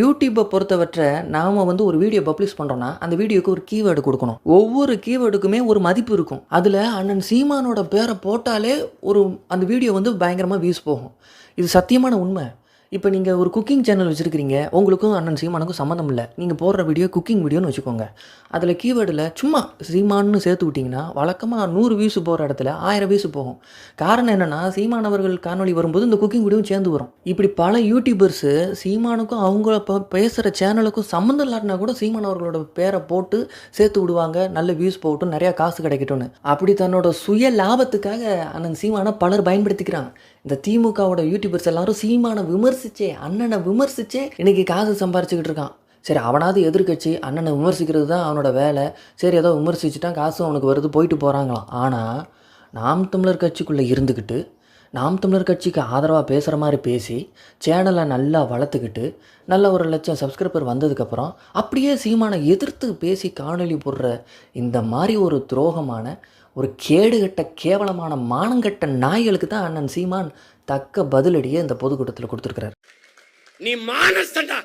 யூடியூப்பை பொறுத்தவற்றை நாம் வந்து ஒரு வீடியோ பப்ளிஷ் பண்ணுறோன்னா அந்த வீடியோக்கு ஒரு கீவேர்டு கொடுக்கணும். ஒவ்வொரு கீவேர்டுக்குமே ஒரு மதிப்பு இருக்கும். அதில் அண்ணன் சீமானோட பேரை போட்டாலே ஒரு அந்த வீடியோ வந்து பயங்கரமாக வியூஸ் போகும். இது சத்தியமான உண்மை. இப்போ நீங்கள் ஒரு குக்கிங் சேனல் வச்சுருக்கிறீங்க உங்களுக்கும் அண்ணன் சீமானுக்கும் சம்மந்தம் இல்லை. நீங்கள் போடுற வீடியோ குக்கிங் வீடியோன்னு வச்சுக்கோங்க. அதில் கீவேர்டில் சும்மா சீமான்னு சேர்த்து விட்டிங்கன்னா வழக்கமாக நூறு வியூஸ் போகிற இடத்துல ஆயிரம் வியூஸ் போகும். காரணம் என்னென்னா சீமானவர்கள் காணொலி காணொளி வரும்போது இந்த குக்கிங் வீடியோவும் சேர்ந்து வரும். இப்படி பல யூடியூபர்ஸு சீமானுக்கும் அவங்க இப்போ பேசுகிற சேனலுக்கும் சம்மந்தம் இல்லாட்டினா கூட சீமானவர்களோட பேரை போட்டு சேர்த்து விடுவாங்க நல்ல வியூஸ் போகட்டும் நிறையா காசு கிடைக்கட்டும்னு. அப்படி தன்னோட சுய லாபத்துக்காக அண்ணன் சீமானை பலர் பயன்படுத்திக்கிறாங்க. இந்த திமுகவோட யூடியூபர்ஸ் எல்லாரும் சீமான சீமானை விமர்சிச்சே அண்ணனை விமர்சிச்சே இன்னைக்கு காசு சம்பாரிச்சுக்கிட்டு இருக்கான். சரி அவனாவது எதிர்க்கட்சி அண்ணனை விமர்சிக்கிறது தான் அவனோட வேலை. சரி ஏதோ விமர்சிச்சுட்டான் காசு அவனுக்கு வருது போயிட்டு போகிறாங்களாம் ஆனால் நாம் தமிழர் கட்சிக்குள்ளே இருந்துக்கிட்டு நாம் தமிழர் கட்சிக்கு ஆதரவாக பேசுகிற மாதிரி பேசி சேனலை நல்லா வளர்த்துக்கிட்டு நல்ல ஒரு லட்சம் சப்ஸ்கிரைபர் வந்ததுக்கப்புறம் அப்படியே சீமானை எதிர்த்து பேசி காணொலி போடுற இந்த மாதிரி ஒரு துரோகமான ஒரு கேடுகட்ட கேவலமான மானங்கட்ட நாய்களுக்கு தான் அண்ணன் சீமான் தக்க பதிலடியை இந்த பொதுக்கூட்டத்தில் கொடுத்துருக்கிறார். நீ மானஸ்தண்டா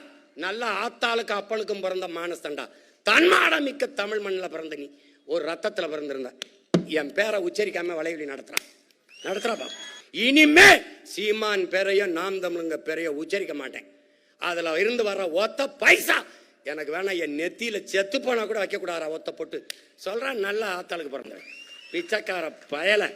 நல்ல ஆத்தாளுக்கு அப்பளுக்கும் பிறந்த மானஸ்தண்டா தன்மாட மிக்க தமிழ் மண்ணில் பிறந்த நீ. ஒரு ரத்தத்தில் பிறந்திருந்த. என் பேரை உச்சரிக்காமல் வளைவலி நடத்துகிறான் நடத்துகிறாப்பா இனிமே சீமான் பேரையும் நாம் தமிழுங்க பேரையும் உச்சரிக்க மாட்டேன். அதில் இருந்து வர்ற ஒத்த பைசா எனக்கு வேணா என் நெத்தியில் செத்து போனால் கூட வைக்கக்கூடாதா ஒத்த போட்டு. சொல்கிறேன் நல்லா ஆத்தாளுக்கு பிறந்தவன். பிச்சைக்கார பயலை.